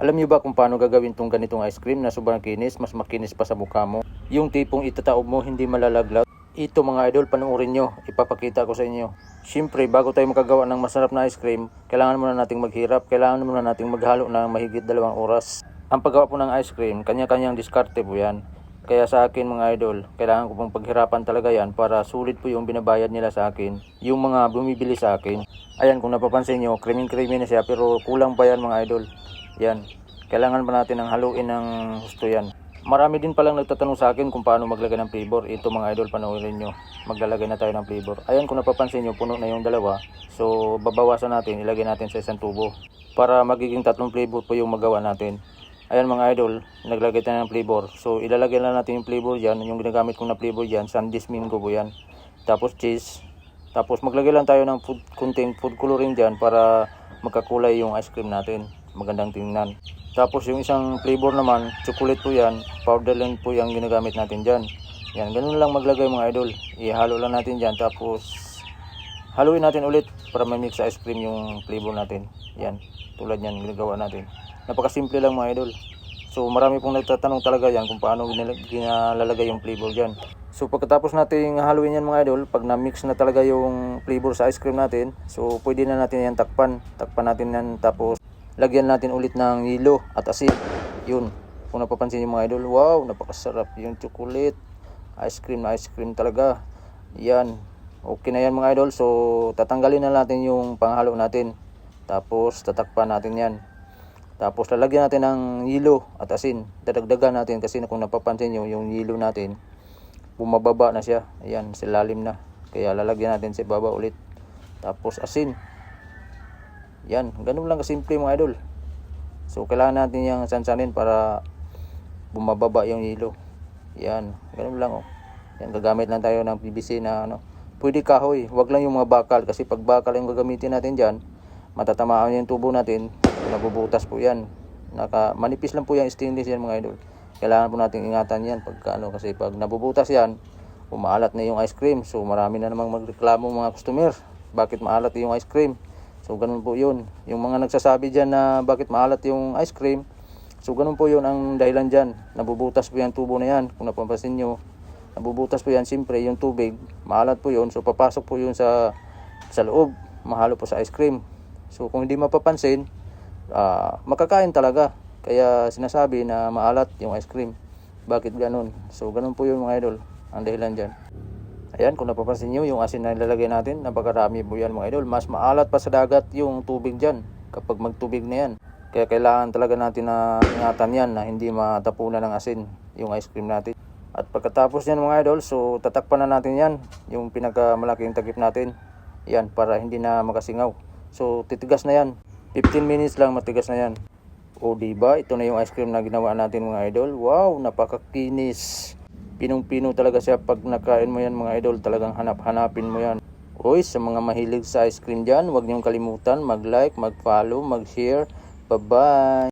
Alam niyo ba kung paano gagawin tong ganitong ice cream na sobrang kinis, mas makinis pa sa mukha mo? Yung tipong itataob mo, hindi malalaglag. Ito mga idol, panoorin nyo. Ipapakita ko sa inyo. Siyempre, bago tayo makagawa ng masarap na ice cream, kailangan muna nating maghirap. Kailangan muna nating maghalo ng mahigit dalawang oras. Ang paggawa po ng ice cream, kanya-kanyang diskarte po yan. Kaya sa akin mga idol, kailangan ko pong paghirapan talaga yan para sulit po yung binabayad nila sa akin. Yung mga bumibili sa akin. Ayan, kung napapansin nyo, creamy-creamy na siya pero kulang pa yan mga idol. Yan. Kailangan pa natin ng haluin ng gusto yan. Marami din palang nagtatanong sa akin kung paano maglagay ng flavor. Ito mga idol, panoorin nyo. Maglalagay na tayo ng flavor. Ayan, kung napapansin nyo, puno na yung dalawa. So, babawasan natin, ilagay natin sa isang tubo. Para magiging tatlong flavor po yung magawa natin. Ayan mga idol, naglagay tayo ng flavor. So, ilalagay na natin yung flavor dyan. Yung ginagamit kong na flavor dyan, Sandis Mingo po yan. Tapos cheese. Tapos maglagay lang tayo ng food contain, food coloring dyan para magkakulay yung ice cream natin. Magandang tingnan. Tapos yung isang flavor naman, chocolate po yan. Powder lang po yung ginagamit natin dyan. Yan, ganun lang maglagay mga idol. Ihalo lang natin dyan. Tapos haluin natin ulit para may-mix sa ice cream yung flavor natin. Yan, tulad yan ginagawa natin. Napakasimple lang mga idol. So marami pong nagtatanong talaga yan kung paano ginala- ginalalagay yung flavor dyan. So pagkatapos natin haluin yan mga idol, pag na-mix na talaga yung flavor sa ice cream natin, so pwede na natin yan takpan. Takpan natin yan tapos lagyan natin ulit ng hilo at asin. Yun. Kung napapansin yung mga idol, wow, napakasarap yung chocolate. Ice cream na ice cream talaga. Yan. Okay na yan mga idol. So tatanggalin na natin yung panghalo natin. Tapos tatakpan natin yan. Tapos lalagyan natin ng hilo at asin. Dadagdagan natin kasi kung napapansin nyo, yung hilo natin, bumababa na siya. Ayan, sa lalim na. Kaya lalagyan natin sa baba ulit. Tapos asin. Yan, ganun lang kasimple mga idol. So kailangan natin yung sansanin para bumababa yung hilo. Yan, ganun lang oh. Yan, gagamit lang tayo ng PVC na ano. Pwede kahoy, wag lang yung mga bakal kasi pag bakal yung gagamitin natin diyan, matatamaan yung tubo natin, nabubutas po yan. Naka, manipis lang po yung stainless yan mga idol. Kailangan po natin ingatan yan pagka ano, kasi pag nabubutas yan, umaalat na yung ice cream. So marami na namang magreklamo mga customer. Bakit maalat yung ice cream? So ganun po yun. Yung mga nagsasabi dyan na bakit maalat yung ice cream, so ganun po yun ang dahilan dyan. Nabubutas po yung tubo na yan. Kung napapansin nyo, nabubutas po yan. Siyempre yung tubig, maalat po yun. So papasok po yun sa, sa loob. Mahalo po sa ice cream. So kung hindi mapapansin, ah, makakain talaga. Kaya sinasabi na maalat yung ice cream. Bakit ganun? So ganun po yun mga idol. Ang dahilan dyan. Ayan, kung napapansin nyo, yung asin na ilalagay natin, napakarami po yan mga idol. Mas maalat pa sa dagat yung tubig dyan kapag magtubig na yan. Kaya kailangan talaga natin na ingatan yan na hindi matapunan ng asin yung ice cream natin. At pagkatapos yan mga idol, so tatakpan na natin yan, yung pinakamalaking takip natin. Yan, para hindi na makasingaw. So titigas na yan. 15 minutes lang matigas na yan. O diba, ito na yung ice cream na ginawa natin mga idol. Wow, napakakinis. Pinong-pino talaga siya pag nakain mo yan mga idol. Talagang hanap-hanapin mo yan. Uy, sa mga mahilig sa ice cream dyan, huwag niyong kalimutan mag-like, mag-follow, mag-share. Bye-bye!